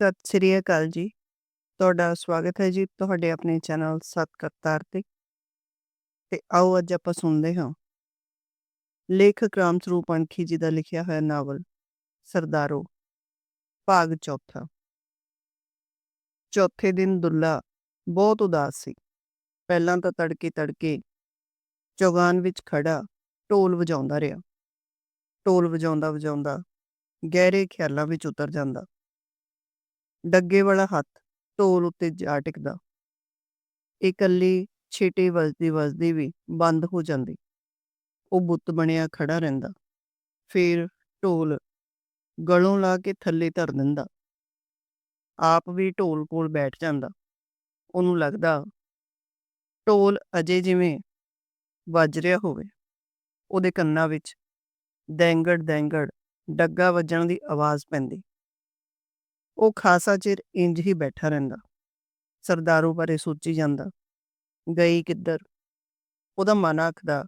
ਸਤਿ ਸ੍ਰੀ ਅਕਾਲ ਜੀ। ਤੁਹਾਡਾ ਸਵਾਗਤ ਹੈ ਜੀ ਤੁਹਾਡੇ ਆਪਣੇ ਚੈਨਲ ਸਤ ਕਰਤਾਰ ਤੇ। ਤੇ ਆਓ ਅੱਜ ਆਪਾਂ ਸੁਣਦੇ ਹਾਂ। ਲੇਖਕ ਰਾਮ ਸਰੂਪ ਅਣਖੀ ਜੀ ਦਾ ਲਿਖਿਆ ਹੋਇਆ ਨਾਵਲ, ਸਰਦਾਰੋ, ਭਾਗ ਚੌਥਾ। ਚੌਥੇ ਦਿਨ ਦੁੱਲਾ ਬਹੁਤ ਉਦਾਸ ਸੀ। ਪਹਿਲਾਂ ਤਾਂ ਤੜਕੇ ਤੜਕੇ ਚੌਗਾਨ ਵਿੱਚ ਖੜਾ ਢੋਲ ਵਜਾਉਂਦਾ ਰਿਹਾ। ਢੋਲ ਵਜਾਉਂਦਾ ਵਜਾਉਂਦਾ ਗਹਿਰੇ ਖਿਆਲਾਂ ਵਿੱਚ ਉਤਰ ਜਾਂਦਾ। ਡੱਗੇ ਵਾਲਾ ਹੱਥ, ਢੋਲ ਉੱਤੇ ਜਾ ਟਿਕਦਾ। ਇਕੱਲੀ ਛੇਟੇ ਵੱਜਦੀ ਵੱਜਦੀ ਵੀ ਬੰਦ ਹੋ ਜਾਂਦੀ। ਉਹ ਬੁੱਤ ਬਣਿਆ ਖੜਾ ਰਹਿੰਦਾ। ਫਿਰ ਢੋਲ ਗਲੋਂ ਲਾ ਕੇ ਥੱਲੇ ਧਰ ਦਿੰਦਾ। ਆਪ ਵੀ ਢੋਲ ਕੋਲ ਬੈਠ ਜਾਂਦਾ। ਉਹਨੂੰ ਲੱਗਦਾ ਢੋਲ ਅਜੇ ਜਿਵੇਂ ਵੱਜ ਰਿਹਾ ਹੋਵੇ। ਉਹਦੇ ਕੰਨਾਂ ਵਿੱਚ ਦੈਂਗੜ ਦੈਂਗੜ ਡੱਗਾ ਵੱਜਣ ਦੀ ਆਵਾਜ਼ ਪੈਂਦੀ। ਉਹ ਖਾਸਾ ਚਿਰ ਇੰਜ ਹੀ ਬੈਠਾ ਰਹਿੰਦਾ। ਸਰਦਾਰੋ ਬਾਰੇ ਸੋਚੀ ਜਾਂਦਾ। ਗਈ ਕਿੱਧਰ? ਉਹਦਾ ਮਨ ਆਖਦਾ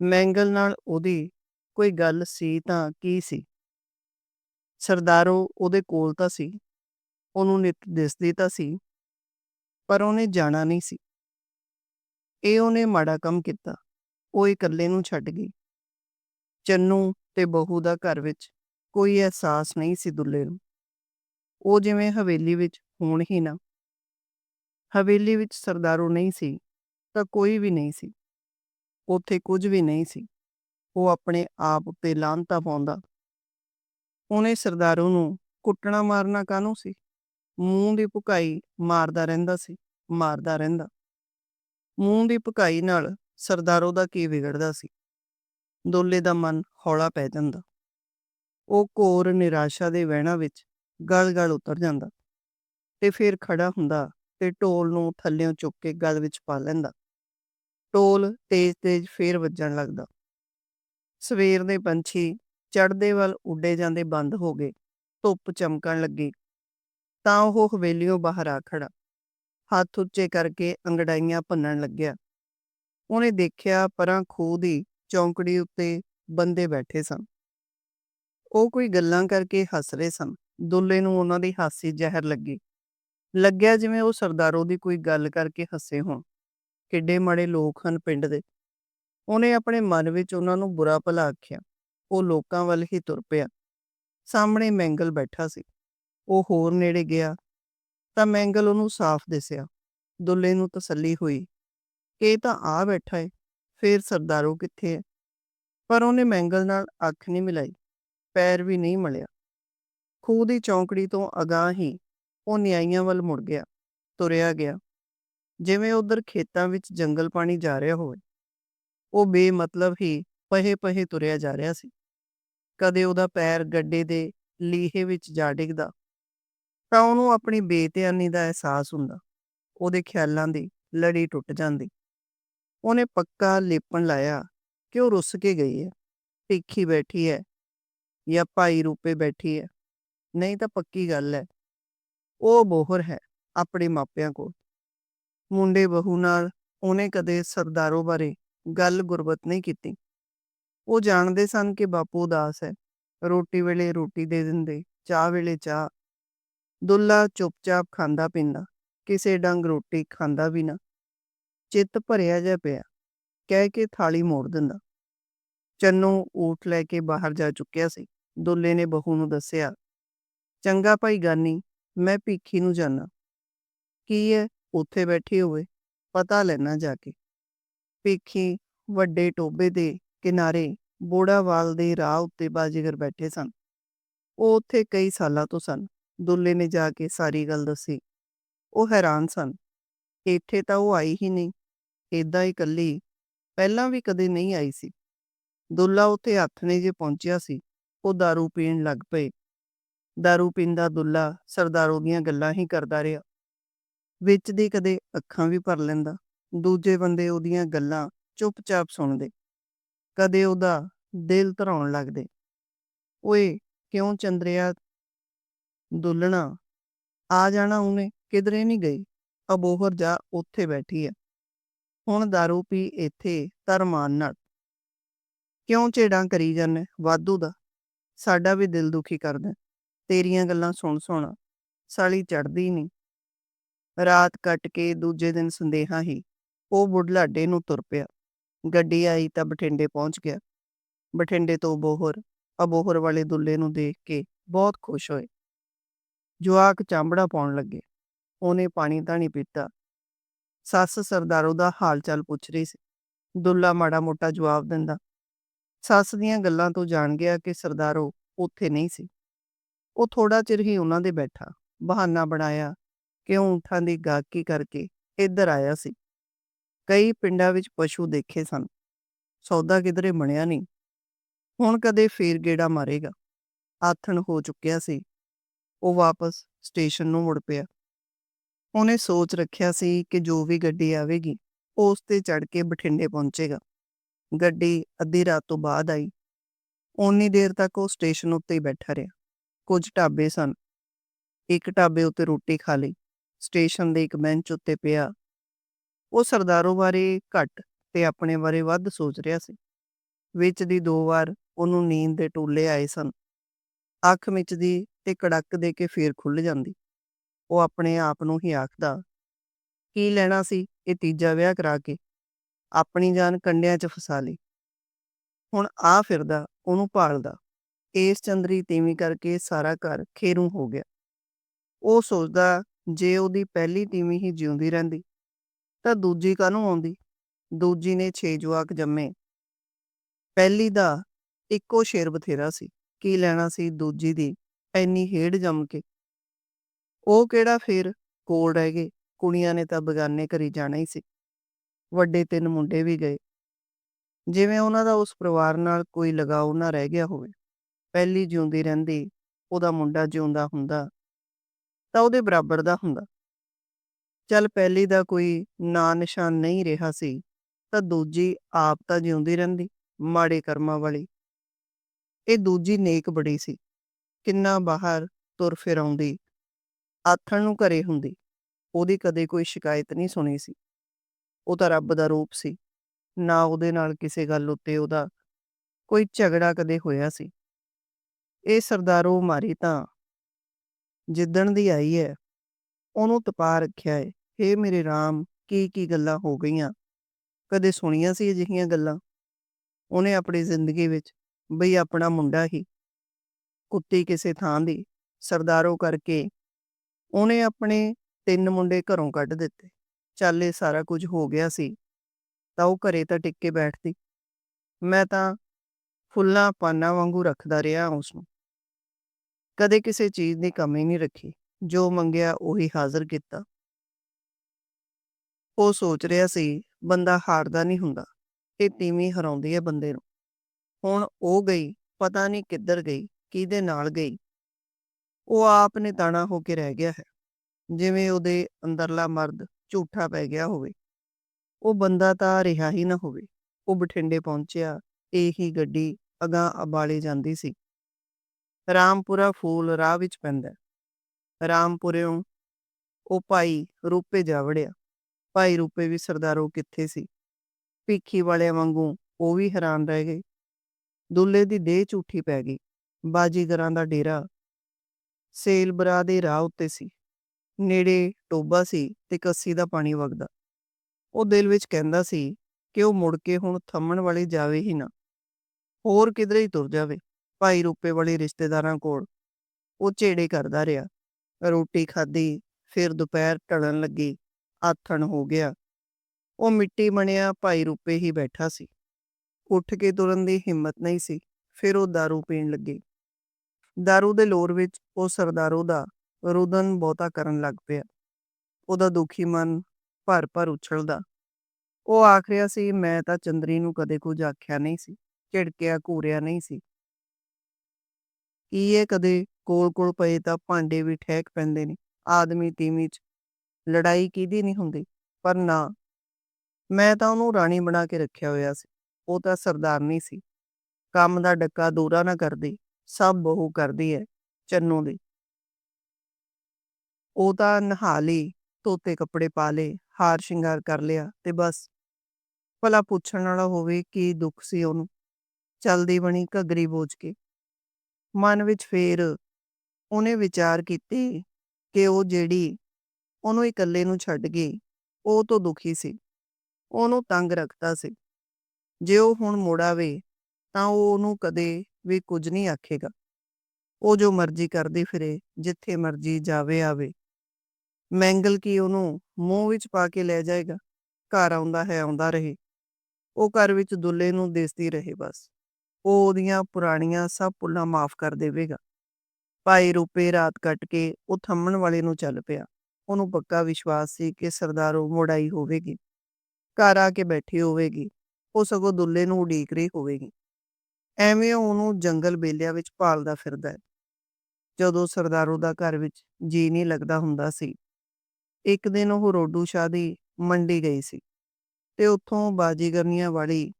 ਮੈਂਗਲ ਨਾਲ ਉਹਦੀ ਕੋਈ ਗੱਲ ਸੀ ਤਾਂ ਕੀ ਸੀ? ਸਰਦਾਰੋ ਉਹਦੇ ਕੋਲ ਤਾਂ ਸੀ। ਉਹਨੂੰ ਨਿਤ ਦਿਸਦੀ ਤਾਂ ਸੀ, ਪਰ ਉਹਨੇ ਜਾਣਾ ਨਹੀਂ ਸੀ। ਇਹ ਉਹਨੇ ਮਾੜਾ ਕੰਮ ਕੀਤਾ। ਉਹ ਇਕੱਲੇ ਨੂੰ ਛੱਡ ਗਈ। ਚੰਨੂ ਤੇ ਬਹੂ ਦਾ ਘਰ ਵਿੱਚ ਕੋਈ ਅਹਿਸਾਸ ਨਹੀਂ ਸੀ ਦੁੱਲੇ ਨੂੰ। ਉਹ ਜਿਵੇਂ ਹਵੇਲੀ ਵਿੱਚ ਹੋਣ ਹੀ ਨਾ। ਹਵੇਲੀ ਵਿੱਚ ਸਰਦਾਰੂ ਨਹੀਂ ਸੀ, ਤਾਂ ਕੋਈ ਵੀ ਨਹੀਂ ਸੀ। ਉੱਥੇ ਕੁਝ ਵੀ ਨਹੀਂ ਸੀ। ਉਹ ਆਪਣੇ ਆਪ ਉੱਤੇ ਲਾਂਤਾ ਪਾਉਂਦਾ। ਉਹਨੇ ਸਰਦਾਰੂ ਨੂੰ ਕੁੱਟਣਾ ਮਾਰਨਾ ਕਾਹਨੂੰ ਸੀ? ਮੂੰਹ ਦੀ ਭੁਕਾਈ ਮਾਰਦਾ ਰਹਿੰਦਾ ਸੀ, ਮਾਰਦਾ ਰਹਿੰਦਾ। ਮੂੰਹ ਦੀ ਭੁਕਾਈ ਨਾਲ ਸਰਦਾਰੋ ਦਾ ਕੀ ਵਿਗੜਦਾ ਸੀ? ਦੋਲੇ ਦਾ ਮਨ ਹੌਲਾ ਪੈ ਜਾਂਦਾ। ਉਹ ਘੋਰ ਨਿਰਾਸ਼ਾ ਦੇ ਵਹਿਣਾ ਵਿੱਚ ਗਲ-ਗਲ ਉਤਰ ਜਾਂਦਾ ਤੇ ਫਿਰ ਖੜਾ ਹੁੰਦਾ ਤੇ ਢੋਲ ਨੂੰ ਥੱਲਿਓਂ ਚੁੱਕ ਕੇ ਗਲ ਵਿੱਚ ਪਾ ਲੈਂਦਾ। ਢੋਲ ਤੇਜ਼-ਤੇਜ਼ ਫੇਰ ਵੱਜਣ ਲੱਗਦਾ। ਸਵੇਰ ਦੇ ਪੰਛੀ ਚੜ੍ਹਦੇ ਵੱਲ ਉੱਡੇ ਜਾਂਦੇ ਬੰਦ ਹੋ ਗਏ, ਧੁੱਪ ਚਮਕਣ ਲੱਗੀ। ਤਾਂ ਉਹ ਹਵੇਲੀਓਂ ਬਾਹਰ ਆ ਖੜਾ ਹੱਥ ਉੱਚੇ ਕਰਕੇ ਅੰਗੜਾਈਆਂ ਭੰਨਣ ਲੱਗਿਆ। ਉਹਨੇ ਦੇਖਿਆ ਪਰਾਂ ਖੂਹ ਦੀ ਚੌਂਕੜੀ ਉੱਤੇ ਬੰਦੇ ਬੈਠੇ ਸਨ। ਉਹ ਕੋਈ ਗੱਲਾਂ ਕਰਕੇ ਹੱਸ ਰਹੇ ਸਨ। ਦੁੱਲੇ ਨੂੰ ਉਹਨਾਂ ਦੀ ਹਾਸੀ ਜ਼ਹਿਰ ਲੱਗੀ। ਲੱਗਿਆ ਜਿਵੇਂ ਉਹ ਸਰਦਾਰੋ ਦੀ ਕੋਈ ਗੱਲ ਕਰਕੇ ਹੱਸੇ ਹੋਣ। ਕਿੱਡੇ ਮਾੜੇ ਲੋਕ ਹਨ ਪਿੰਡ ਦੇ। ਉਹਨੇ ਆਪਣੇ ਮਨ ਵਿੱਚ ਉਹਨਾਂ ਨੂੰ ਬੁਰਾ ਭਲਾ ਆਖਿਆ। ਉਹ ਲੋਕਾਂ ਵੱਲ ਹੀ ਤੁਰ ਪਿਆ। ਸਾਹਮਣੇ ਮੈਂਗਲ ਬੈਠਾ ਸੀ। ਉਹ ਹੋਰ ਨੇੜੇ ਗਿਆ। ਤਾਂ ਮੈਂਗਲ ਉਹਨੂੰ ਸਾਫ਼ ਦਿਸਿਆ। ਦੁੱਲੇ ਨੂੰ ਤਸੱਲੀ ਹੋਈ। ਕਿ ਇਹ ਤਾਂ ਆ ਬੈਠਾ ਏ। ਫੇਰ ਸਰਦਾਰੋ ਕਿੱਥੇ ਹੈ ਪਰ ਉਹਨੇ ਮੈਂਗਲ ਨਾਲ ਅੱਖ ਨਹੀਂ ਮਿਲਾਈ। ਪੈਰ ਵੀ ਨਹੀਂ ਮਲਿਆ। ਖੂਹ ਦੀ ਚੌਂਕੜੀ ਤੋਂ ਅਗਾਹ ਹੀ ਉਹ ਨਿਆਈਆਂ ਵੱਲ ਮੁੜ ਗਿਆ, ਤੁਰਿਆ ਗਿਆ। ਜਿਵੇਂ ਉਧਰ ਖੇਤਾਂ ਵਿੱਚ ਜੰਗਲ ਪਾਣੀ ਜਾ ਰਿਹਾ ਹੋਵੇ, ਉਹ ਬੇਮਤਲਬ ਹੀ ਪਹੇ ਪਹੇ ਤੁਰਿਆ ਜਾ ਰਿਹਾ ਸੀ। ਕਦੇ ਉਹਦਾ ਪੈਰ ਗੱਡੇ ਦੇ ਲੀਹੇ ਵਿੱਚ ਜਾ ਡਿੱਗਦਾ, ਤਾਂ ਉਹਨੂੰ ਆਪਣੀ ਬੇਧਿਆਨੀ ਦਾ ਅਹਿਸਾਸ ਹੁੰਦਾ, ਉਹਦੇ ਖਿਆਲਾਂ ਦੀ ਲੜੀ ਟੁੱਟ ਜਾਂਦੀ। ਉਹਨੇ ਪੱਕਾ ਲੇਪਣ ਲਾਇਆ ਕਿ ਉਹ ਰੁੱਸ ਕੇ ਗਈ ਹੈ ਟਿੱਖੀ ਬੈਠੀ ਹੈ ਜਾਂ ਭਾਈ ਰੂਪੇ ਬੈਠੀ ਹੈ। ਨਹੀਂ ਤਾਂ ਪੱਕੀ ਗੱਲ ਹੈ। ਉਹ ਬੋਹਰ ਹੈ ਆਪਣੇ ਮਾਪਿਆਂ ਕੋਲ। ਮੁੰਡੇ ਬਹੂ ਨਾਲ ਉਹਨੇ ਕਦੇ ਸਰਦਾਰੋ ਬਾਰੇ ਗੱਲ ਗੁਰਬਤ ਨਹੀਂ ਕੀਤੀ। ਉਹ ਜਾਣਦੇ ਸਨ ਕਿ ਬਾਪੂ ਉਦਾਸ ਹੈ। ਰੋਟੀ ਵੇਲੇ ਰੋਟੀ ਦੇ ਦਿੰਦੇ, ਚਾਹ ਵੇਲੇ ਚਾਹ। ਦੁੱਲਾ ਚੁੱਪਚਾਪ ਖਾਂਦਾ ਪੀਂਦਾ, ਕਿਸੇ ਡੰਗ ਰੋਟੀ ਖਾਂਦਾ ਵੀ ਨਾ। ਚਿੱਤ ਭਰਿਆ ਜਾ ਪਿਆ, ਕਹਿ ਕੇ ਥਾਲੀ ਮੋੜ ਦਿੰਦਾ। ਚੰਨੂ ਊਠ ਲੈ ਕੇ ਬਾਹਰ ਜਾ ਚੁੱਕਿਆ ਸੀ। ਦੁੱਲੇ ਨੇ ਬਹੂ ਨੂੰ ਦੱਸਿਆ ਚੰਗਾ ਭਾਈ ਗਾਨੀ, ਮੈਂ ਭੀਖੀ ਨੂੰ ਜਾਣਾ ਕੀ ਹੈ ਉੱਥੇ ਬੈਠੀ ਹੋਵੇ, ਪਤਾ ਲੈਣਾ ਜਾ ਕੇ। ਭੀਖੀ ਵੱਡੇ ਟੋਬੇ ਦੇ ਕਿਨਾਰੇ ਬੋੜਾਵਾਲ ਦੇ ਰਾਹ ਉੱਤੇ ਬਾਜੀਗਰ ਬੈਠੇ ਸਨ। ਉਹ ਉੱਥੇ ਕਈ ਸਾਲਾਂ ਤੋਂ ਸਨ। ਦੁੱਲੇ ਨੇ ਜਾ ਕੇ ਸਾਰੀ ਗੱਲ ਦੱਸੀ। ਉਹ ਹੈਰਾਨ ਸਨ। ਇੱਥੇ ਤਾਂ ਉਹ ਆਈ ਹੀ ਨਹੀਂ। ਏਦਾਂ ਹੀ ਇਕੱਲੀ ਪਹਿਲਾਂ ਵੀ ਕਦੇ ਨਹੀਂ ਆਈ ਸੀ। ਦੁੱਲਾ ਉੱਥੇ ਹੱਥ ਨੇ ਜੇ ਪਹੁੰਚਿਆ ਸੀ, ਉਹ दारू ਪੀਣ ਲੱਗ ਪਏ। ਦਾਰੂ ਪੀਂਦਾ ਦੁੱਲਾ ਸਰਦਾਰੋ ਦੀਆਂ ਗੱਲਾਂ ਹੀ ਕਰਦਾ ਰਿਹਾ ਵਿੱਚ ਦੀ ਕਦੇ ਅੱਖਾਂ ਵੀ ਭਰ ਲੈਂਦਾ ਦੂਜੇ ਬੰਦੇ ਉਹਦੀਆਂ ਗੱਲਾਂ ਚੁੱਪਚਾਪ ਸੁਣਦੇ ਕਦੇ ਉਹਦਾ ਦਿਲ ਧਰਾਉਣ ਲੱਗਦੇ ਓਏ ਕਿਉਂ ਚੰਦਰਿਆ ਦੁੱਲਣਾ ਆ ਜਾਣਾ ਉਹਨੇ ਕਿਧਰੇ ਨਹੀਂ ਗਈ ਅਬੋਹਰ ਜਾ ਉੱਥੇ ਬੈਠੀ ਆ ਹੁਣ दारू ਪੀ ਇੱਥੇ ਤਰਮਾਨ ਨਾਲ ਕਿਉਂ ਛੇੜਾਂ ਕਰੀ ਜਾਂਦੇ ਵਾਧੂ ਦਾ ਸਾਡਾ ਵੀ ਦਿਲ ਦੁਖੀ ਕਰਦਾ ਤੇਰੀਆਂ ਗੱਲਾਂ ਸੁਣ ਸੁਣ ਸਾਲੀ ਚੜ੍ਹਦੀ ਨਹੀਂ ਰਾਤ ਕੱਟ ਕੇ ਦੂਜੇ ਦਿਨ ਸੰਦੇਹਾ ਹੀ ਉਹ ਬੁਢਲਾਡੇ ਨੂੰ ਤੁਰ ਪਿਆ। ਗੱਡੀ ਆਈ ਤਾਂ ਬਠਿੰਡੇ ਪਹੁੰਚ ਗਿਆ। ਬਠਿੰਡੇ ਤੋਂ ਬੋਹਰ ਅਬੋਹਰ ਵਾਲੇ ਦੁੱਲੇ ਨੂੰ ਦੇਖ ਕੇ ਬਹੁਤ ਖੁਸ਼ ਹੋਏ। ਜਵਾਕ ਚਾਂਬੜਾ ਪਾਉਣ ਲੱਗੇ। ਉਹਨੇ ਪਾਣੀ ਤਾਂ ਨਹੀਂ ਪੀਤਾ। ਸੱਸ ਸਰਦਾਰੋ ਦਾ ਹਾਲ ਚਾਲ ਪੁੱਛ ਰਹੀ ਸੀ। ਦੁੱਲਾ ਮਾੜਾ ਮੋਟਾ ਜਵਾਬ ਦਿੰਦਾ, ਸੱਸ ਦੀਆਂ ਗੱਲਾਂ ਤੋਂ ਜਾਣ ਗਿਆ ਕਿ ਸਰਦਾਰੋ ਉੱਥੇ ਨਹੀਂ ਸੀ। ਉਹ ਥੋੜਾ ਚਿਰ ਹੀ ਉਹਨਾਂ ਦੇ ਬੈਠਾ, ਬਹਾਨਾ ਬਣਾਇਆ ਕਿ ਉਹ ਊਂਠਾਂ ਦੀ ਗਾਕੀ ਕਰਕੇ ਇੱਧਰ ਆਇਆ ਸੀ। ਕਈ ਪਿੰਡਾਂ ਵਿੱਚ ਪਸ਼ੂ ਦੇਖੇ ਸਨ। ਸੌਦਾ ਕਿਧਰੇ ਬਣਿਆ ਨਹੀਂ। ਹੁਣ ਕਦੇ ਫੇਰ ਗੇੜਾ ਮਾਰੇਗਾ। ਆਥਣ ਹੋ ਚੁੱਕਿਆ ਸੀ। ਉਹ ਵਾਪਸ ਸਟੇਸ਼ਨ ਨੂੰ ਮੁੜ ਪਿਆ। ਉਹਨੇ ਸੋਚ ਰੱਖਿਆ ਸੀ ਕਿ ਜੋ ਵੀ ਗੱਡੀ ਆਵੇਗੀ ਉਹ ਉਸ ਤੇ ਚੜ ਕੇ ਬਠਿੰਡੇ ਪਹੁੰਚੇਗਾ। ਗੱਡੀ ਅੱਧੀ ਰਾਤ ਤੋਂ ਬਾਅਦ ਆਈ। ਓਨੀ ਦੇਰ ਤੱਕ ਉਹ ਸਟੇਸ਼ਨ ਉੱਤੇ ਹੀ ਬੈਠਾ ਰਿਹਾ। ਕੁਝ ਢਾਬੇ ਸਨ। ਇੱਕ ਢਾਬੇ ਉੱਤੇ ਰੋਟੀ ਖਾ ਲਈ। ਸਟੇਸ਼ਨ ਦੇ ਇੱਕ ਬੈਂਚ ਉੱਤੇ ਪਿਆ। ਉਹ ਸਰਦਾਰੋ ਬਾਰੇ ਘੱਟ ਤੇ ਆਪਣੇ ਬਾਰੇ ਵੱਧ ਸੋਚ ਰਿਹਾ ਸੀ। ਵਿੱਚ ਦੀ ਦੋ ਵਾਰ ਉਹਨੂੰ ਨੀਂਦ ਦੇ ਟੋਲੇ ਆਏ ਸਨ। ਅੱਖ ਮਿਚਦੀ ਤੇ ਕੜਕ ਦੇ ਕੇ ਫੇਰ ਖੁੱਲ ਜਾਂਦੀ। ਉਹ ਆਪਣੇ ਆਪ ਨੂੰ ਹੀ ਆਖਦਾ, ਕੀ ਲੈਣਾ ਸੀ? ਇਹ ਤੀਜਾ ਵਿਆਹ ਕਰਾ ਕੇ। ਆਪਣੀ ਜਾਨ ਕੰਡਿਆਂ 'ਚ ਫਸਾ ਲਈ। ਹੁਣ ਆ ਫਿਰਦਾ, ਉਹਨੂੰ ਭਾਲਦਾ। ਇਸ ਚੰਦਰੀ ਤੀਵੀਂ ਕਰਕੇ ਸਾਰਾ ਘਰ ਖੇਰੂ ਹੋ ਗਿਆ। ਉਹ ਸੋਚਦਾ ਜੇ ਉਹਦੀ ਪਹਿਲੀ ਤੀਵੀਂ ਹੀ ਜਿਉਂਦੀ ਰਹਿੰਦੀ, ਤਾਂ ਦੂਜੀ ਕਾਹਨੂੰ ਆਉਂਦੀ? ਦੂਜੀ ਨੇ 6 ਜਵਾਕ ਜੰਮੇ। ਪਹਿਲੀ ਦਾ ਇੱਕੋ ਸ਼ੇਰ ਬਥੇਰਾ ਸੀ, ਕੀ ਲੈਣਾ ਸੀ ਦੂਜੀ ਦੀ ਐਨੀ ਹੇੜ ਜੰਮ ਕੇ। ਉਹ ਕਿਹੜਾ ਫੇਰ ਕੋਲ ਰਹਿ ਗਏ, ਕੁੜੀਆਂ ਨੇ ਤਾਂ ਬਗਾਨੇ ਕਰੀ ਜਾਣਾ ਹੀ ਸੀ। ਵੱਡੇ ਤਿੰਨ ਮੁੰਡੇ ਵੀ ਗਏ। ਜਿਵੇਂ ਉਹਨਾਂ ਦਾ ਉਸ ਪਰਿਵਾਰ ਨਾਲ ਕੋਈ ਲਗਾਓ ਨਾ ਰਹਿ ਗਿਆ ਹੋਵੇ। ਪਹਿਲੀ ਜਿਉਂਦੀ ਰਹਿੰਦੀ, ਉਹਦਾ ਮੁੰਡਾ ਜਿਉਂਦਾ ਹੁੰਦਾ, ਤਾਂ ਉਹਦੇ ਬਰਾਬਰ ਦਾ ਹੁੰਦਾ। ਚੱਲ ਪਹਿਲੀ ਦਾ ਕੋਈ ਨਾਂ ਨਿਸ਼ਾਨ ਨਹੀਂ ਰਿਹਾ ਸੀ, ਤਾਂ ਦੂਜੀ ਆਪ ਤਾਂ ਜਿਉਂਦੀ ਰਹਿੰਦੀ, ਮਾੜੇ ਕਰਮਾਂ ਵਾਲੀ। ਇਹ ਦੂਜੀ ਨੇਕ ਬੜੀ ਸੀ, ਕਿੰਨਾ ਬਾਹਰ ਤੁਰ ਫਿਰ ਆਉਂਦੀ, ਆਥਣ ਨੂੰ ਘਰੇ ਹੁੰਦੀ, ਉਹਦੀ ਕਦੇ ਕੋਈ ਸ਼ਿਕਾਇਤ ਨਹੀਂ ਸੁਣੀ ਸੀ। ਉਹ ਤਾਂ ਰੱਬ ਦਾ ਰੂਪ ਸੀ, ਨਾ ਉਹਦੇ ਨਾਲ ਕਿਸੇ ਗੱਲ ਉੱਤੇ ਉਹਦਾ ਕੋਈ ਝਗੜਾ ਕਦੇ ਹੋਇਆ ਸੀ। ਇਹ ਸਰਦਾਰੋ ਮਾਰੀ ਤਾਂ ਜਿੱਦਣ ਦੀ ਆਈ ਹੈ ਉਹਨੂੰ ਤਪਾ ਰੱਖਿਆ ਏ। ਹੇ ਮੇਰੇ RAM ਕੀ ਕੀ ਗੱਲਾਂ ਹੋ ਗਈਆਂ? ਕਦੇ ਸੁਣੀਆਂ ਸੀ ਅਜਿਹੀਆਂ ਗੱਲਾਂ? ਉਹਨੇ ਆਪਣੀ ਜ਼ਿੰਦਗੀ ਵਿੱਚ ਬਈ ਆਪਣਾ ਮੁੰਡਾ ਹੀ ਕੁੱਤੀ ਕਿਸੇ ਥਾਂ ਦੀ ਸਰਦਾਰੋ ਕਰਕੇ ਉਹਨੇ ਆਪਣੇ ਤਿੰਨ ਮੁੰਡੇ ਘਰੋਂ ਕੱਢ ਦਿੱਤੇ। ਚੱਲ ਇਹ ਸਾਰਾ ਕੁਝ ਹੋ ਗਿਆ ਸੀ, ਤਾਂ ਉਹ ਘਰੇ ਤਾਂ ਟਿੱਕੇ ਬੈਠਦੀ ਮੈਂ ਤਾਂ ਫੁੱਲਾਂ ਪਾਨਾਂ ਵਾਂਗੂ ਰੱਖਦਾ ਰਿਹਾ ਉਸ ਨੂੰ ਕਦੇ ਕਿਸੇ ਚੀਜ਼ ਦੀ ਕਮੀ ਨਹੀਂ ਰੱਖੀ, ਜੋ ਮੰਗਿਆ ਉਹੀ ਹਾਜ਼ਰ ਕੀਤਾ। ਉਹ ਸੋਚ ਰਿਹਾ ਸੀ, ਬੰਦਾ ਹਾਰਦਾ ਨਹੀਂ ਹੁੰਦਾ, ਇਹ ਤੀਵੀਂ ਹਰਾਉਂਦੀ ਹੈ ਬੰਦੇ ਨੂੰ। ਹੁਣ ਉਹ ਗਈ, ਪਤਾ ਨਹੀਂ ਕਿੱਧਰ ਗਈ, ਕਿਹਦੇ ਨਾਲ ਗਈ। ਉਹ ਆਪ ਨੇ ਤਾਣਾ ਹੋ ਕੇ ਰਹਿ ਗਿਆ ਹੈ। ਜਿਵੇਂ ਉਹਦੇ ਅੰਦਰਲਾ ਮਰਦ ਝੂਠਾ ਪੈ ਗਿਆ ਹੋਵੇ। ਉਹ ਬੰਦਾ ਤਾਂ ਰਿਹਾ ਹੀ ਨਾ ਹੋਵੇ। ਉਹ ਬਠਿੰਡੇ ਪਹੁੰਚਿਆ, ਇਹੀ ਗੱਡੀ ਅਗਾਂ ਅਬਾਲੇ ਜਾਂਦੀ ਸੀ। ਰਾਮਪੁਰਾ ਫੂਲ ਰਾਹ ਵਿੱਚ ਪੈਂਦਾ ਹੈ। ਰਾਮਪੁਰਿਓਂ ਉਹ ਭਾਈ ਰੂਪੇ ਜਾ ਵੜਿਆ। ਭਾਈ ਰੂਪੇ ਵੀ ਸਰਦਾਰੋ ਕਿੱਥੇ ਸੀ? ਭੀਖੀ ਵਾਲਿਆਂ ਵਾਂਗੂ ਉਹ ਵੀ ਹੈਰਾਨ ਰਹਿ ਗਏ। ਦੁੱਲੇ ਦੀ ਦੇਹ ਝੂਠੀ ਪੈ ਗਈ। ਬਾਜੀਗਰਾਂ ਦਾ ਡੇਰਾ ਸੇਲਬਰਾ ਦੇ ਰਾਹ ਉੱਤੇ ਸੀ। ਨੇੜੇ ਟੋਬਾ ਸੀ ਤੇ ਕੱਸੀ ਦਾ ਪਾਣੀ ਵਗਦਾ। ਉਹ ਦਿਲ ਵਿੱਚ ਕਹਿੰਦਾ ਸੀ ਕਿ ਉਹ ਮੁੜ ਕੇ ਹੁਣ ਥੰਮਣ ਵਾਲੀ ਜਾਵੇ ਹੀ ਨਾ। ਹੋਰ ਕਿਧਰੇ ਹੀ ਤੁਰ ਜਾਵੇ। ਭਾਈ ਰੂਪੇ ਵਾਲੇ ਰਿਸ਼ਤੇਦਾਰਾਂ ਕੋਲ ਉਹ ਝੇੜੇ ਕਰਦਾ ਰਿਹਾ ਰੋਟੀ ਖਾਧੀ ਫਿਰ ਦੁਪਹਿਰ ਢਲਣ ਲੱਗੀ ਆਥਣ ਹੋ ਗਿਆ ਉਹ ਮਿੱਟੀ ਬਣਿਆ ਭਾਈ ਰੂਪੇ ਹੀ ਬੈਠਾ ਸੀ ਉੱਠ ਕੇ ਤੁਰਨ ਦੀ ਹਿੰਮਤ ਨਹੀਂ ਸੀ ਫਿਰ ਉਹ दारू ਪੀਣ ਲੱਗੀ दारू ਦੇ ਲੋਰ ਵਿੱਚ ਉਹ ਸਰਦਾਰੋ ਦਾ ਰੁਦਨ ਬਹੁਤਾ ਕਰਨ ਲੱਗ ਪਿਆ ਉਹਦਾ ਦੁਖੀ ਮਨ ਭਰ ਭਰ ਉਛਲਦਾ ਉਹ ਆਖ ਰਿਹਾ ਸੀ ਮੈਂ ਤਾਂ ਚੰਦਰੀ ਨੂੰ ਕਦੇ ਕੁਝ ਆਖਿਆ ਨਹੀਂ ਸੀ ਝਿੜਕਿਆ ਘੂਰਿਆ ਨਹੀਂ ਸੀ ਕੀ ਇਹ ਕਦੇ ਕੋਲ ਕੋਲ ਪਏ ਤਾਂ ਭਾਂਡੇ ਵੀ ਠਹਿਕ ਪੈਂਦੇ ਨੇ? ਆਦਮੀ ਤੀਵੀਂ ਚ ਲੜਾਈ ਕਿਹਦੀ ਨਹੀਂ ਹੁੰਦੀ? ਪਰ ਨਾ, ਮੈਂ ਤਾਂ ਉਹਨੂੰ ਰਾਣੀ ਬਣਾ ਕੇ ਰੱਖਿਆ ਹੋਇਆ ਸੀ। ਉਹ ਤਾਂ ਸਰਦਾਰਨੀ ਸੀ। ਕੰਮ ਦਾ ਡੱਕਾ ਦੂਰਾ ਨਾ ਕਰਦੀ। ਸਭ ਬਹੂ ਕਰਦੀ ਹੈ ਚੰਨੂ ਦੀ। ਉਹ ਤਾਂ ਨਹਾ ਲਈ, ਧੋਤੇ ਕੱਪੜੇ ਪਾ ਲਏ, ਹਾਰ ਸ਼ਿੰਗਾਰ ਕਰ ਲਿਆ ਤੇ ਬਸ। ਭਲਾ ਪੁੱਛਣ ਵਾਲਾ ਹੋਵੇ ਕੀ ਦੁੱਖ ਸੀ ਉਹਨੂੰ। ਚਲਦੀ ਬਣੀ ਘੱਗਰੀ ਬੋਝ ਕੇ। ਮਨ ਵਿੱਚ ਫੇਰ ਉਹਨੇ ਵਿਚਾਰ ਕੀਤੇ ਕਿ ਉਹ ਜਿਹੜੀ ਉਹਨੂੰ ਇਕੱਲੇ ਨੂੰ ਛੱਡ ਗਈ, ਉਹ ਤੋਂ ਦੁਖੀ ਸੀ। ਉਹਨੂੰ ਤੰਗ ਰੱਖਦਾ ਸੀ। ਜੇ ਉਹ ਹੁਣ ਮੁੜ ਆਵੇ, ਤਾਂ ਉਹ ਉਹਨੂੰ ਕਦੇ ਵੀ ਕੁਝ ਨਹੀਂ ਆਖੇਗਾ। ਉਹ ਜੋ ਮਰਜ਼ੀ ਕਰਦੀ ਫਿਰੇ, ਜਿੱਥੇ ਮਰਜ਼ੀ ਜਾਵੇ, ਆਵੇ। ਮੈਂਗਲ ਕੀ ਉਹਨੂੰ ਮੂੰਹ ਵਿੱਚ ਪਾ ਕੇ ਲੈ ਜਾਏਗਾ? ਘਰ ਆਉਂਦਾ ਹੈ, ਆਉਂਦਾ ਰਹੇ। ਉਹ ਘਰ ਵਿੱਚ ਦੁੱਲੇ ਨੂੰ ਦੇਸਦੀ ਰਹੇ ਬਸ। ਉਹ ਉਹਦੀਆਂ ਪੁਰਾਣੀਆਂ ਸਭ ਭੁੱਲਾਂ ਮਾਫ ਕਰ ਦੇਵੇਗਾ। ਭਾਈ ਰੂਪੇ ਰਾਤ ਕੱਟ ਕੇ ਉਹ ਥੰਮਣ ਵਾਲੇ ਨੂੰ ਚੱਲ ਪਿਆ। ਉਹਨੂੰ ਪੱਕਾ ਵਿਸ਼ਵਾਸ ਸੀ ਕਿ ਸਰਦਾਰੋ ਮੁੜਾਈ ਹੋਵੇਗੀ। ਘਰ ਆ ਕੇ ਬੈਠੀ ਹੋਵੇਗੀ। ਉਹ ਸਗੋਂ ਦੁੱਲੇ ਨੂੰ ਉਡੀਕ ਰਹੀ ਹੋਵੇਗੀ। ਐਵੇਂ ਉਹਨੂੰ ਜੰਗਲ ਬੇਲਿਆਂ ਵਿੱਚ ਭਾਲਦਾ ਫਿਰਦਾ ਹੈ। ਜਦੋਂ ਸਰਦਾਰੋ ਦਾ ਘਰ ਵਿੱਚ ਜੀ ਨਹੀਂ ਲੱਗਦਾ ਹੁੰਦਾ ਸੀ, ਇੱਕ ਦਿਨ ਉਹ ਰੋਡੂ ਸ਼ਾਹ ਦੀ ਮੰਡੀ ਗਈ ਸੀ ਤੇ ਉੱਥੋਂ ਬਾਜੀਗਰਨੀਆਂ ਵਾਲੀ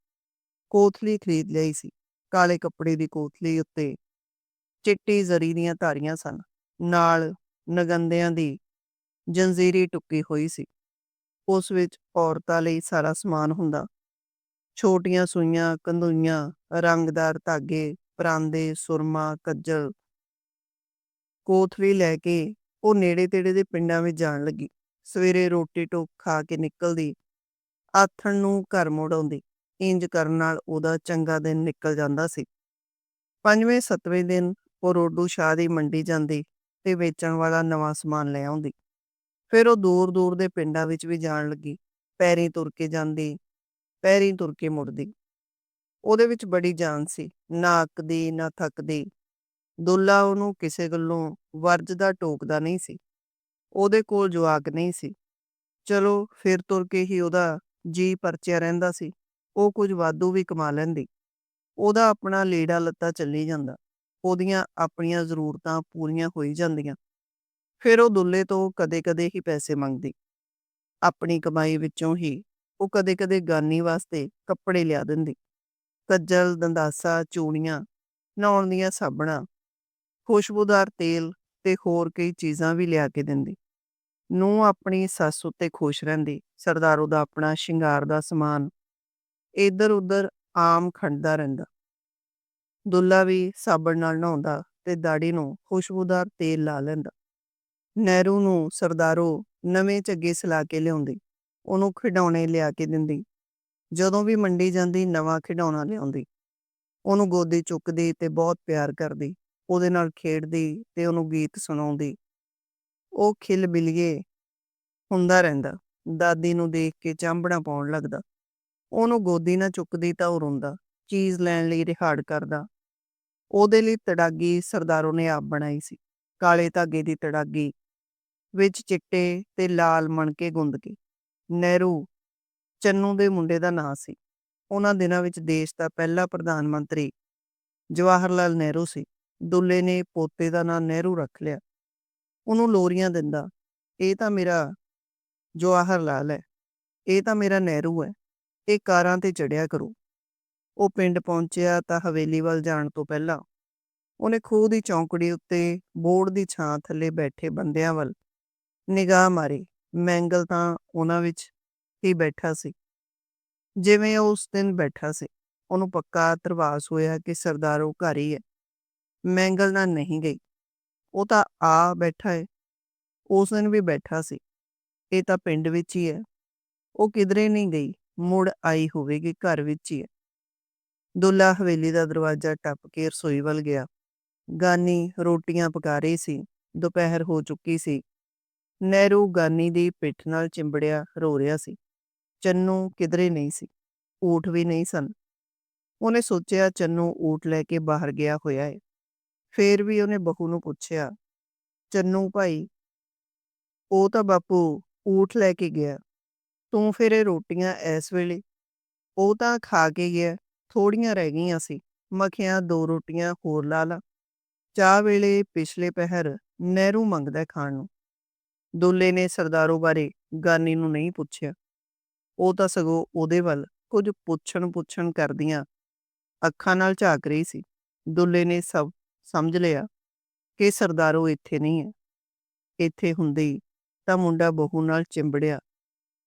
ਕੋਥਲੀ ਖਰੀਦ ਲਈ ਸੀ। ਕਾਲੇ ਕੱਪੜੇ ਦੀ ਕੋਥਲੀ ਉੱਤੇ ਚਿੱਟੀ ਜ਼ਰੀ ਦੀਆਂ ਧਾਰੀਆਂ ਸਨ। ਨਾਲ ਨਗੰਦਿਆਂ ਦੀ ਜੰਜ਼ੀਰੀ ਟੁੱਕੀ ਹੋਈ ਸੀ। ਉਸ ਵਿੱਚ ਔਰਤਾਂ ਲਈ ਸਾਰਾ ਸਮਾਨ ਹੁੰਦਾ। ਛੋਟੀਆਂ ਸੂਈਆਂ, ਕੰਧੂਈਆਂ, ਰੰਗਦਾਰ ਧਾਗੇ, ਪਰਾਂਦੇ, ਸੁਰਮਾ, ਕੱਜਲ ਕੋਥਲੀ ਲੈ ਕੇ ਉਹ ਨੇੜੇ ਤੇੜੇ ਦੇ ਪਿੰਡਾਂ ਵਿੱਚ ਜਾਣ ਲੱਗੀ। ਸਵੇਰੇ ਰੋਟੀ ਟੋਕ ਖਾ ਕੇ ਨਿਕਲਦੀ, ਆਥਣ ਨੂੰ ਘਰ ਮੁੜ ਆਉਂਦੀ। ਇੰਜ ਕਰਨ ਨਾਲ ਉਹਦਾ ਚੰਗਾ ਦਿਨ ਨਿਕਲ ਜਾਂਦਾ ਸੀ। ਪੰਜਵੇਂ, ਸੱਤਵੇਂ ਦਿਨ ਉਹ ਰੋਡੂ ਸ਼ਾਹ ਦੀ ਮੰਡੀ ਜਾਂਦੀ ਤੇ ਵੇਚਣ ਵਾਲਾ ਨਵਾਂ ਸਮਾਨ ਲੈ ਆਉਂਦੀ। ਫਿਰ ਉਹ ਦੂਰ ਦੂਰ ਦੇ ਪਿੰਡਾਂ ਵਿੱਚ ਵੀ ਜਾਣ ਲੱਗੀ, ਪੈਰੀ ਤੁਰ ਕੇ ਜਾਂਦੀ, ਪੈਰੀ ਤੁਰ ਕੇ ਮੁੜਦੀ। ਉਹਦੇ ਵਿੱਚ ਬੜੀ ਜਾਨ ਸੀ, ਨਾ ਅੱਕਦੀ, ਨਾ ਥੱਕਦੀ। ਦੁੱਲਾ ਉਹਨੂੰ ਕਿਸੇ ਗੱਲੋਂ ਵਰਜ ਦਾ ਟੋਕਦਾ ਨਹੀਂ ਸੀ। ਉਹਦੇ ਕੋਲ ਜਵਾਕ ਨਹੀਂ ਸੀ। ਚਲੋ, ਫਿਰ ਤੁਰ ਕੇ ਹੀ ਉਹਦਾ ਜੀ ਪਰਚਿਆ ਰਹਿੰਦਾ ਸੀ। ਉਹ ਕੁਝ ਵਾਧੂ ਵੀ ਕਮਾ ਲੈਂਦੀ। ਉਹਦਾ ਆਪਣਾ ਲੇੜਾ ਲੱਤਾ ਚੱਲੀ ਜਾਂਦਾ। ਉਹਦੀਆਂ ਆਪਣੀਆਂ ਜ਼ਰੂਰਤਾਂ ਪੂਰੀਆਂ ਹੋਈ ਜਾਂਦੀਆਂ। ਫਿਰ ਉਹ ਦੁੱਲੇ ਤੋਂ ਕਦੇ-ਕਦੇ ਹੀ ਪੈਸੇ ਮੰਗਦੀ। ਆਪਣੀ ਕਮਾਈ ਵਿੱਚੋਂ ਹੀ ਉਹ ਕਦੇ-ਕਦੇ ਗਾਨੀ ਵਾਸਤੇ ਕੱਪੜੇ ਲਿਆ ਦਿੰਦੀ। ਕੱਜਲ, ਦੰਦਾਸਾ, ਚੂੜੀਆਂ, ਨਹਾਉਣ ਦੀਆਂ ਸਾਬਣਾਂ, ਖੁਸ਼ਬੂਦਾਰ ਤੇਲ ਤੇ ਹੋਰ ਕਈ ਚੀਜ਼ਾਂ ਵੀ ਲਿਆ ਕੇ ਦਿੰਦੀ। ਨੂੰ ਆਪਣੀ ਸੱਸ ਉੱਤੇ ਖੁਸ਼ ਰਹਿੰਦੀ। ਸਰਦਾਰ ਉਹਦਾ ਆਪਣਾ ਸ਼ਿੰਗਾਰ ਦਾ ਸਮਾਨ ਇੱਧਰ ਉੱਧਰ ਆਮ ਖੰਡਦਾ ਰਹਿੰਦਾ। ਦੁੱਲਾ ਵੀ ਸਾਬਣ ਨਾਲ ਨਹਾਉਂਦਾ ਤੇ ਦਾੜੀ ਨੂੰ ਖੁਸ਼ਬੂਦਾਰ ਤੇਲ ਲਾ ਲੈਂਦਾ। ਨਹਿਰੂ ਨੂੰ ਸਰਦਾਰੋ ਨਵੇਂ ਝੱਗੇ ਸਲਾ ਕੇ ਲਿਆਉਂਦੀ। ਉਹਨੂੰ ਖਿਡੌਣੇ ਲਿਆ ਕੇ ਦਿੰਦੀ। ਜਦੋਂ ਵੀ ਮੰਡੀ ਜਾਂਦੀ, ਨਵਾਂ ਖਿਡੌਣਾ ਲਿਆਉਂਦੀ। ਉਹਨੂੰ ਗੋਦੀ ਚੁੱਕਦੀ ਤੇ ਬਹੁਤ ਪਿਆਰ ਕਰਦੀ। ਉਹਦੇ ਨਾਲ ਖੇਡਦੀ ਤੇ ਉਹਨੂੰ ਗੀਤ ਸੁਣਾਉਂਦੀ। ਉਹ ਖਿਲ ਬਿਲੀਏ ਹੁੰਦਾ ਰਹਿੰਦਾ। ਦਾਦੀ ਨੂੰ ਦੇਖ ਕੇ ਚਾਂਬੜਾ ਪਾਉਣ ਲੱਗਦਾ। ਉਹਨੂੰ ਗੋਦੀ ਨਾਲ ਚੁੱਕਦੀ ਤਾਂ ਉਹ ਰੋਂਦਾ, ਚੀਜ਼ ਲੈਣ ਲਈ ਰਿਹਾੜ ਕਰਦਾ। ਉਹਦੇ ਲਈ ਤੜਾਗੀ ਸਰਦਾਰੋ ਨੇ ਆਪ ਬਣਾਈ ਸੀ, ਕਾਲੇ ਧਾਗੇ ਦੀ ਤੜਾਗੀ ਵਿੱਚ ਚਿੱਟੇ ਤੇ ਲਾਲ ਮਣਕੇ ਗੁੰਦ ਕੇ। ਨਹਿਰੂ, ਚੰਨੂ ਦੇ ਮੁੰਡੇ ਦਾ ਨਾਂ ਸੀ। ਉਹਨਾਂ ਦਿਨਾਂ ਵਿੱਚ ਦੇਸ਼ ਦਾ ਪਹਿਲਾ ਪ੍ਰਧਾਨ ਮੰਤਰੀ ਜਵਾਹਰ ਲਾਲ ਨਹਿਰੂ ਸੀ। ਦੁੱਲੇ ਨੇ ਪੋਤੇ ਦਾ ਨਾਂ ਨਹਿਰੂ ਰੱਖ ਲਿਆ। ਉਹਨੂੰ ਲੋਰੀਆਂ ਦਿੰਦਾ, ਇਹ ਤਾਂ ਮੇਰਾ ਜਵਾਹਰ ਲਾਲ ਹੈ, ਇਹ ਤਾਂ ਮੇਰਾ ਨਹਿਰੂ ਹੈ। ਇਹ ਕਾਰਾਂ ਤੇ ਚੜਿਆ ਕਰੋ। ਉਹ ਪਿੰਡ ਪਹੁੰਚਿਆ ਤਾਂ ਹਵੇਲੀ ਵੱਲ ਜਾਣ ਤੋਂ ਪਹਿਲਾਂ ਉਹਨੇ ਖੂਹ ਦੀ ਚੌਂਕੜੀ ਉੱਤੇ ਬੋਰਡ ਦੀ ਛਾਂ ਥੱਲੇ ਬੈਠੇ ਬੰਦਿਆਂ ਵੱਲ ਨਿਗਾਹ ਮਾਰੀ। ਮੈਂਗਲ ਤਾਂ ਉਹਨਾਂ ਵਿੱਚ ਹੀ ਬੈਠਾ ਸੀ। ਜਿਵੇਂ ਉਹ ਉਸ ਦਿਨ ਬੈਠਾ ਸੀ, ਉਹਨੂੰ ਪੱਕਾ ਤਰਵਾਸ ਹੋਇਆ ਕਿ ਸਰਦਾਰ ਉਹ ਘਰ ਹੀ ਹੈ। ਮੈਂਗਲ ਨਾਲ ਨਹੀਂ ਗਈ। ਉਹ ਤਾਂ ਆ ਬੈਠਾ ਹੈ ਉਸ ਦਿਨ ਵੀ ਬੈਠਾ ਸੀ। ਇਹ ਤਾਂ ਪਿੰਡ ਵਿੱਚ ਹੀ ਹੈ। ਉਹ ਕਿਧਰੇ ਨਹੀਂ ਗਈ। ਮੁੜ ਆਈ ਹੋਵੇਗੀ, ਘਰ ਵਿੱਚ ਹੀ ਹੈ। ਦੁੱਲਾ ਹਵੇਲੀ ਦਾ ਦਰਵਾਜ਼ਾ ਟੱਪ ਕੇ ਰਸੋਈ ਵੱਲ ਗਿਆ। ਗਾਨੀ ਰੋਟੀਆਂ ਪਕਾ ਰਹੀ ਸੀ, ਦੁਪਹਿਰ ਹੋ ਚੁੱਕੀ ਸੀ। ਨਹਿਰੂ ਗਾਨੀ ਦੀ ਪਿੱਠ ਨਾਲ ਚਿੰਬੜਿਆ ਰੋ ਰਿਹਾ ਸੀ। ਚੰਨੂ ਕਿਧਰੇ ਨਹੀਂ ਸੀ, ਊਠ ਵੀ ਨਹੀਂ ਸਨ। ਉਹਨੇ ਸੋਚਿਆ ਚੰਨੂ ਊਠ ਲੈ ਕੇ ਬਾਹਰ ਗਿਆ ਹੋਇਆ ਹੈ ਫੇਰ ਵੀ ਉਹਨੇ ਬਹੂ ਨੂੰ ਪੁੱਛਿਆ, ਚੰਨੂ ਭਾਈ, ਉਹ ਤਾਂ ਬਾਪੂ ਊਠ ਲੈ ਕੇ ਗਿਆ। ਤੂੰ ਫਿਰ ਇਹ ਰੋਟੀਆਂ ਇਸ ਵੇਲੇ? ਉਹ ਤਾਂ ਖਾ ਕੇ ਗਿਆ ਥੋੜੀਆਂ ਰਹਿ ਗਈਆਂ ਸੀ। ਮਖਿਆ ਦੋ ਰੋਟੀਆਂ ਹੋਰ ਲਾ ਲਾ। ਚਾਹ ਵੇਲੇ ਪਿਛਲੇ ਪਹਿਰ ਨਹਿਰੂ ਮੰਗਦਾ ਖਾਣ ਨੂੰ। ਦੁੱਲੇ ਨੇ ਸਰਦਾਰੋ ਬਾਰੇ ਗਾਨੀ ਨੂੰ ਨਹੀਂ ਪੁੱਛਿਆ। ਉਹ ਤਾਂ ਸਗੋਂ ਉਹਦੇ ਵੱਲ ਕੁਝ ਪੁੱਛਣ ਪੁੱਛਣ ਕਰਦੀਆਂ ਅੱਖਾਂ ਨਾਲ ਝਾਕ ਰਹੀ ਸੀ। ਦੁੱਲੇ ਨੇ ਸਭ ਸਮਝ ਲਿਆ ਕਿ ਸਰਦਾਰੋ ਇੱਥੇ ਨਹੀਂ ਹੈ। ਇੱਥੇ ਹੁੰਦੀ ਤਾਂ ਮੁੰਡਾ ਬਹੂ ਨਾਲ ਚਿੰਬੜਿਆ।